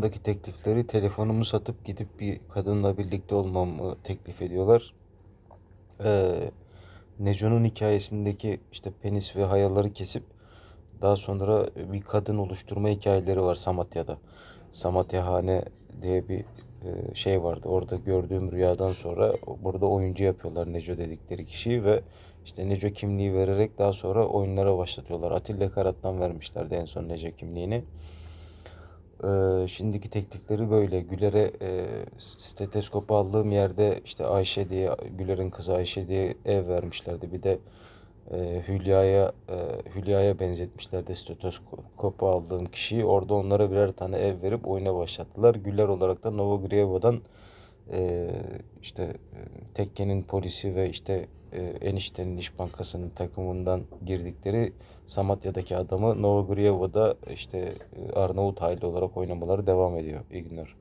Daki teklifleri telefonumu satıp gidip bir kadınla birlikte olmamı teklif ediyorlar. Ee, Neco'nun hikayesindeki işte penis ve hayaları kesip daha sonra bir kadın oluşturma hikayeleri var Samatya'da. Samatyahane diye bir e, şey vardı. Orada gördüğüm rüyadan sonra burada oyuncu yapıyorlar Neco dedikleri kişiyi ve işte Neco kimliği vererek daha sonra oyunlara başlatıyorlar. Atilla Karat'tan vermişlerdi en son Neco kimliğini. Ee, şimdiki teklifleri böyle. Güler'e e, steteskop aldığım yerde işte Ayşe diye Güler'in kızı Ayşe diye ev vermişlerdi. Bir de e, Hülya'ya e, Hülya'ya benzetmişlerdi stetoskopu aldığım kişiyi. Orada onlara birer tane ev verip oyuna başlattılar. Güler olarak da Novogrieva'dan e, işte e, tekkenin polisi ve işte eniştenin İş Bankası'nın takımından girdikleri Samatya'daki adamı Novogrieva'da işte e, Arnavut aile olarak oynamaları devam ediyor. İyi günler.